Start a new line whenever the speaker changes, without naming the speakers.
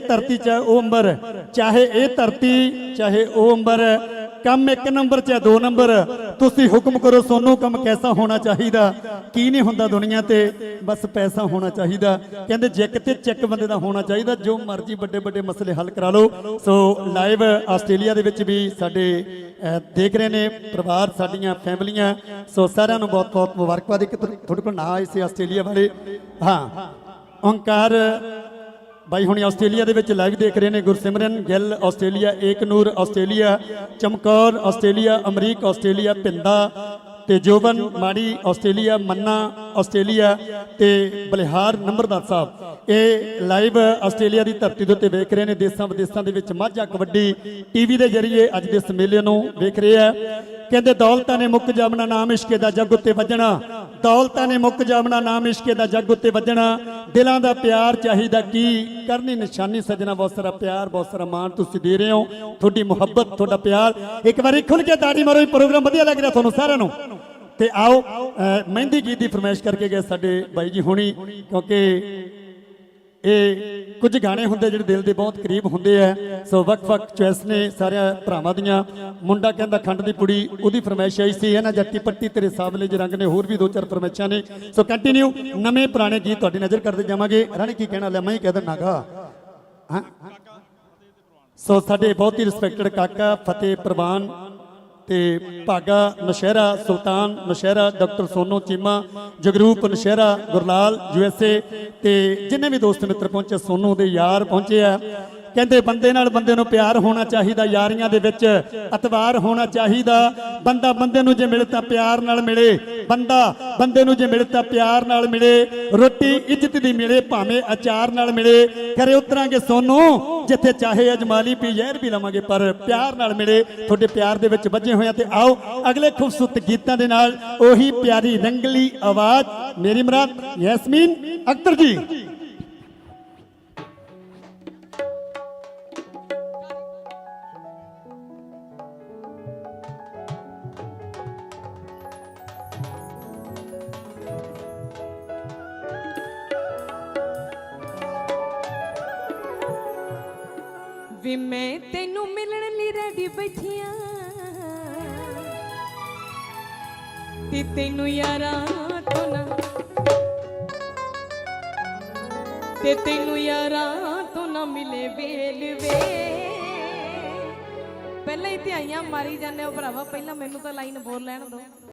ਧਰਤੀ ਚਾਹੇ ਉਹ ਅੰਬਰ ਚਾਹੇ ਇਹ ਧਰਤੀ, ਚਾਹੇ ਉਹ ਅੰਬਰ ਕੰਮ ਇੱਕ ਨੰਬਰ ਚਾਹੇ ਦੋ ਨੰਬਰ ਤੁਸੀਂ ਹੁਕਮ ਕਰੋ ਸੋਨੂੰ ਕੰਮ ਕੈਸਾ ਹੋਣਾ ਚਾਹੀਦਾ, ਕੀ ਨਹੀਂ ਹੁੰਦਾ ਦੁਨੀਆ ਤੇ, ਬਸ ਪੈਸਾ ਹੋਣਾ ਚਾਹੀਦਾ। ਕਹਿੰਦੇ ਜੈਕ ਤੇ ਚੈੱਕ ਬੰਦੇ ਦਾ ਹੋਣਾ ਚਾਹੀਦਾ, ਜੋ ਮਰਜ਼ੀ ਵੱਡੇ ਵੱਡੇ ਮਸਲੇ ਹੱਲ ਕਰਾ ਲਓ। ਸੋ ਲਾਈਵ ਆਸਟ੍ਰੇਲੀਆ ਦੇ ਵਿੱਚ ਵੀ ਸਾਡੇ ਦੇਖ ਰਹੇ ਨੇ ਪਰਿਵਾਰ ਸਾਡੀਆਂ, ਫੈਮਲੀਆਂ। ਸੋ ਸਾਰਿਆਂ ਨੂੰ ਬਹੁਤ ਬਹੁਤ ਮੁਬਾਰਕਬਾਦ। ਇੱਕ ਤੁਹਾਡੇ ਕੋਲ ਨਾ ਆਏ ਸੀ ਆਸਟ੍ਰੇਲੀਆ ਵਾਲੇ। ਹਾਂ, ਓੰਕਾਰ ਬਾਈ ਹੁਣੀ ਆਸਟ੍ਰੇਲੀਆ ਦੇ ਵਿੱਚ ਲਾਈਵ ਦੇਖ ਰਹੇ ਨੇ Gursimran Gill, Australia Ekanoor, Australia Chamkaur, Australia Amrik, Australia Pinda. ਤੇ ਜੋਬਨ ਮਾੜੀ ਆਸਟ੍ਰੇਲੀਆ, ਮੰਨਾ ਆਸਟ੍ਰੇਲੀਆ ਤੇ ਬਲਿਹਾਰ ਨੰਬਰਦਾਰ ਸਾਹਿਬ। ਇਹ ਲਾਈਵ ਆਸਟ੍ਰੇਲੀਆ ਦੀ ਧਰਤੀ ਦੇ ਉੱਤੇ ਵੇਖ ਰਹੇ ਨੇ, ਦੇਸ਼ਾਂ ਵਿਦੇਸ਼ਾਂ ਦੇ ਵਿੱਚ ਮਾਝਾ ਕਬੱਡੀ ਟੀਵੀ ਦੇ ਜ਼ਰੀਏ ਅੱਜ ਦੇ ਇਸ ਮੇਲੇ ਨੂੰ ਵੇਖ ਰਹੇ ਆ। ਕਹਿੰਦੇ ਦੌਲਤਾਂ ਨੇ ਮੁੱਕ ਜਾਮਣਾ ਨਾਮ ਇਸ਼ਕੇ ਦਾ ਜੱਗ ਉੱਤੇ ਵੱਜਣਾ। ਦੌਲਤਾਂ ਨੇ ਮੁੱਕ ਜਾਮਣਾ ਨਾਮ ਇਸ਼ਕੇ ਦਾ ਜੱਗ ਉੱਤੇ ਵੱਜਣਾ। ਦਿਲਾਂ ਦਾ ਪਿਆਰ ਚਾਹੀਦਾ ਕੀ? ਕਰਨੀ ਨਿਸ਼ਾਨੀ ਸਜਣਾ, ਬਹੁਤ ਸਾਰਾ ਪਿਆਰ, ਬਹੁਤ ਸਾਰਾ ਮਾਣ ਤੁਸੀਂ ਦੇ ਰਹੇ ਹੋ। ਤੁਹਾਡੀ ਮੁਹੱਬਤ, ਤੁਹਾਡਾ ਪਿਆਰ। ਇੱਕ ਵਾਰੀ ਖੁੱਲ ਕੇ ਤਾੜੀ ਮਾਰੋ, ਇਹ ਪ੍ਰੋਗਰਾਮ ਵਧੀਆ ਲੱਗ ਰਿਹਾ ਤੁਹਾਨੂੰ ਸਾਰਿਆਂ ਨੂੰ। ਤੇ ਆਓ ਮਹਿੰਦੀ ਗੀਤ ਦੀ ਫਰਮਾਇਸ਼ ਕਰਕੇ ਗਏ ਸਾਡੇ ਬਾਈ ਜੀ ਹੁਣੀ, ਕਿਉਂਕਿ ਇਹ ਕੁਝ ਗਾਣੇ ਹੁੰਦੇ ਜਿਹੜੇ ਦਿਲ ਦੇ ਬਹੁਤ ਕਰੀਬ ਹੁੰਦੇ ਆ। ਸੋ ਵੱਖ-ਵੱਖ ਚੁਆਇਸ ਨੇ ਸਾਰਿਆਂ ਭਰਾਵਾਂ ਦੀਆਂ। ਮੁੰਡਾ ਕਹਿੰਦਾ, ਖੰਡ ਦੀ ਪੁੜੀ, ਉਹਦੀ ਫਰਮਾਇਸ਼ ਆਈ ਸੀ, ਇਹਨਾਂ ਨਾ ਜੱਟੀ ਪੱਟੀ ਤੇਰੇ ਸਾਬਲੇ ਜੇ ਰੰਗ ਨੇ, ਹੋਰ ਵੀ ਦੋ ਚਾਰ ਫਰਮਾਇਸ਼ਾਂ ਨੇ। ਸੋ ਕੰਟੀਨਿਊ ਨਵੇਂ ਪੁਰਾਣੇ ਗੀਤ ਤੁਹਾਡੀ ਨਜ਼ਰ ਕਰਦੇ ਜਾਵਾਂਗੇ। ਰਾਣੀ ਕੀ ਕਹਿਣਾ ਲੈ ਮੈਂ ਹੀ ਕਹਿ ਦਿੰਨਾਗਾ ਹਾਂ। ਸੋ ਸਾਡੇ ਬਹੁਤ ਹੀ ਰਿਸਪੈਕਟਡ ਕਾਕਾ, ਫਤਿਹ ਪ੍ਰਵਾਨ ਤੇ ਭਾਗਾ ਨਸ਼ਹਿਰਾ ਸੁਲਤਾਨ ਨਸ਼ਹਿਰਾ ਡਾਕਟਰ ਸੋਨੂ ਚੀਮਾ, ਜਗਰੂਪ ਨਸ਼ਹਿਰਾ ਗੁਰਲਾਲ ਯੂਐਸਏ ਤੇ ਜਿੰਨੇ ਵੀ ਦੋਸਤ ਮਿੱਤਰ ਪਹੁੰਚੇ, ਸੋਨੂ ਦੇ ਯਾਰ ਪਹੁੰਚੇ ਆ। ਕਹਿੰਦੇ ਬੰਦੇ ਨਾਲ ਬੰਦੇ ਨੂੰ ਪਿਆਰ ਹੋਣਾ ਚਾਹੀਦਾ, ਯਾਰੀਆਂ ਦੇ ਵਿੱਚ ਅਤਵਾਰ ਹੋਣਾ ਚਾਹੀਦਾ। ਬੰਦਾ ਬੰਦੇ ਨੂੰ ਜੇ ਮਿਲੇ ਤਾਂ ਪਿਆਰ ਨਾਲ ਮਿਲੇ। ਬੰਦਾ ਬੰਦੇ ਨੂੰ ਜੇ ਮਿਲੇ ਤਾਂ ਪਿਆਰ ਨਾਲ ਮਿਲੇ। ਰੋਟੀ ਇੱਜ਼ਤ ਦੀ ਮਿਲੇ, ਭਾਵੇਂ ਅਚਾਰ ਨਾਲ ਮਿਲੇ। ਕਰੇ ਉਤਰਾਂਗੇ ਸੋਨੂੰ, ਜਿੱਥੇ ਚਾਹੇ ਅਜਮਾਲੀ ਪੀ ਜ਼ਹਿਰ ਵੀ ਲਵਾਂਗੇ, ਪਰ ਪਿਆਰ ਨਾਲ ਮਿਲੇ। ਤੁਹਾਡੇ ਪਿਆਰ ਦੇ ਵਿੱਚ ਵੱਜੇ ਹੋਏ ਆ ਤੇ ਆਓ, ਅਗਲੇ ਖੂਬਸੂਰਤ ਗੀਤਾਂ ਦੇ ਨਾਲ ਉਹੀ ਪਿਆਰੀ ਰੰਗਲੀ ਆਵਾਜ਼। ਮੇਰੀ ਮਰਾਦ ਯੈਸਮੀਨ ਅਖਤਰ ਜੀ।
ਵੀ ਮੈਂ ਤੈਨੂੰ ਮਿਲਣ ਲਈ ਰੈਡੀ ਬੈਠੀਆਂ ਤੇ ਤੈਨੂੰ ਯਾਰਾਂ ਤੋਂ ਨਾ। ਤੇ ਤੈਨੂੰ ਯਾਰਾਂ ਤੋਂ ਨਾ ਮਿਲੇ ਵੇਲ ਵੇ। ਪਹਿਲਾਂ ਹੀ ਧਿਆਈਆਂ ਮਾਰੀ ਜਾਂਦੇ ਹੋ ਭਰਾਵਾ, ਪਹਿਲਾਂ ਮੈਨੂੰ ਤਾਂ ਲਾਈਨ ਬੋਲ ਲੈਣ ਦੋ